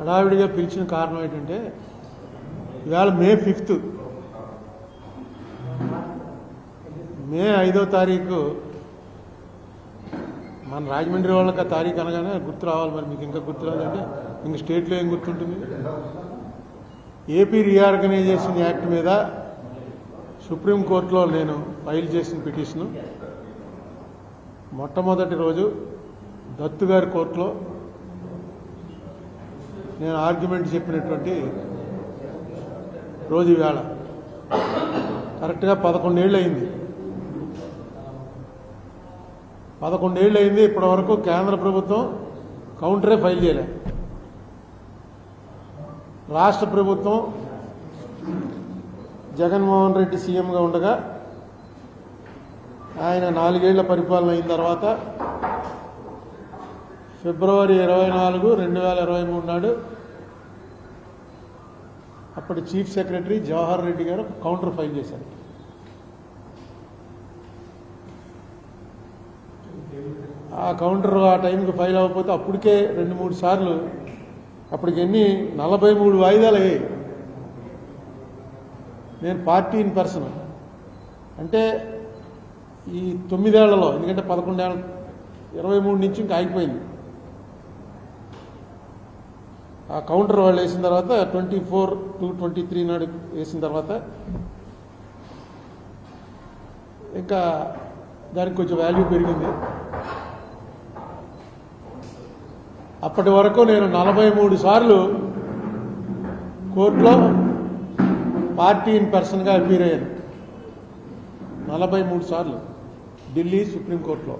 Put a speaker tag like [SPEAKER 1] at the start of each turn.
[SPEAKER 1] హడావిడిగా పిలిచిన కారణం ఏంటంటే ఇవాళ మే ఫిఫ్త్. మే ఐదో తారీఖు మన రాజమండ్రి వాళ్ళకి ఆ తారీఖు అనగానే గుర్తు రావాలి మరి మీకు ఇంకా గుర్తు రాదంటే ఇంక స్టేట్లో ఏం గుర్తుంటుంది? ఏపీ రీఆర్గనైజేషన్ యాక్ట్ మీద సుప్రీంకోర్టులో నేను ఫైల్ చేసిన పిటిషను. మొట్టమొదటి రోజు దత్తు గారి కోర్టులో నేను ఆర్గ్యుమెంట్ చెప్పినటువంటి రోజు వేళ. కరెక్ట్గా పదకొండేళ్ళు అయింది పదకొండేళ్ళు అయింది ఇప్పటి వరకు కేంద్ర ప్రభుత్వం కౌంటరే ఫైల్ చేయలే. రాష్ట్ర ప్రభుత్వం జగన్మోహన్ రెడ్డి సీఎంగా ఉండగా ఆయన నాలుగేళ్ళ పరిపాలన అయిన తర్వాత ఫిబ్రవరి ఇరవై నాలుగు రెండు వేల ఇరవై మూడు నాడు అప్పటి చీఫ్ సెక్రటరీ జవహర్ రెడ్డి గారు కౌంటర్ ఫైల్ చేశారు. ఆ కౌంటర్ ఆ టైంకి ఫైల్ అవ్వకపోతే అప్పటికే రెండు మూడు సార్లు అప్పటికి ఎన్ని నలభై మూడు వాయిదాలు అయ్యాయి. నేను పార్టీ ఇన్ పర్సన్. అంటే ఈ తొమ్మిదేళ్ళలో ఎందుకంటే పదకొండేళ్ళ ఇరవై మూడు నుంచి ఇంకా ఆగిపోయింది. ఆ కౌంటర్ వాళ్ళు వేసిన తర్వాత twenty four to twenty three నాడు వేసిన తర్వాత ఇంకా దానికి కొంచెం వాల్యూ పెరిగింది. అప్పటి వరకు నేను నలభై మూడు సార్లు కోర్టులో పార్టీ ఇన్ పర్సన్గా అపీర్ అయ్యాను. నలభై మూడు సార్లు ఢిల్లీ సుప్రీంకోర్టులో